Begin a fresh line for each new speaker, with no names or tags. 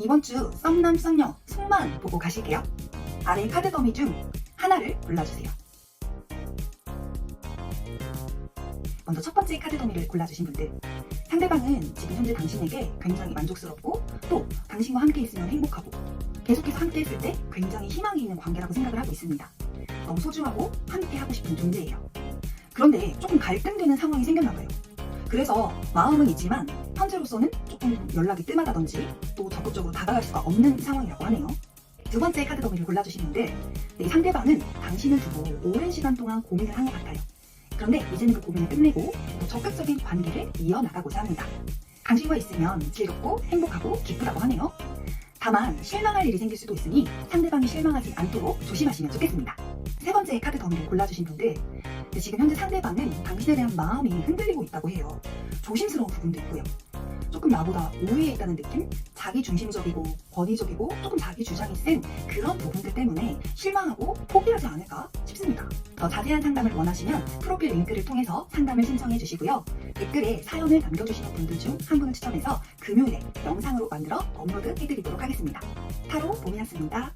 이번 주 썸남 썸녀 속만 보고 가실게요. 아래 카드 더미 중 하나를 골라주세요. 먼저 첫 번째 카드 더미를 골라주신 분들. 상대방은 지금 현재 당신에게 굉장히 만족스럽고 또 당신과 함께 있으면 행복하고 계속해서 함께 있을 때 굉장히 희망이 있는 관계라고 생각을 하고 있습니다. 너무 소중하고 함께 하고 싶은 존재예요. 그런데 조금 갈등되는 상황이 생겼나 봐요. 그래서 마음은 있지만 현재로서는 조금 연락이 뜸하다든지 또 적극적으로 다가갈 수가 없는 상황이라고 하네요. 두 번째 카드 더미를 골라주시는데 네, 상대방은 당신을 두고 오랜 시간 동안 고민을 한 것 같아요. 그런데 이제는 그 고민을 끝내고 또 적극적인 관계를 이어나가고자 합니다. 당신과 있으면 즐겁고 행복하고 기쁘다고 하네요. 다만 실망할 일이 생길 수도 있으니 상대방이 실망하지 않도록 조심하시면 좋겠습니다. 세 번째 카드 더미를 골라주신 분들 근데 지금 현재 상대방은 당신에 대한 마음이 흔들리고 있다고 해요. 조심스러운 부분도 있고요. 조금 나보다 우위에 있다는 느낌? 자기 중심적이고 권위적이고 조금 자기 주장이 센 그런 부분들 때문에 실망하고 포기하지 않을까 싶습니다. 더 자세한 상담을 원하시면 프로필 링크를 통해서 상담을 신청해 주시고요. 댓글에 사연을 남겨주시는 분들 중 한 분을 추천해서 금요일에 영상으로 만들어 업로드 해드리도록 하겠습니다. 타로 봄이었습니다.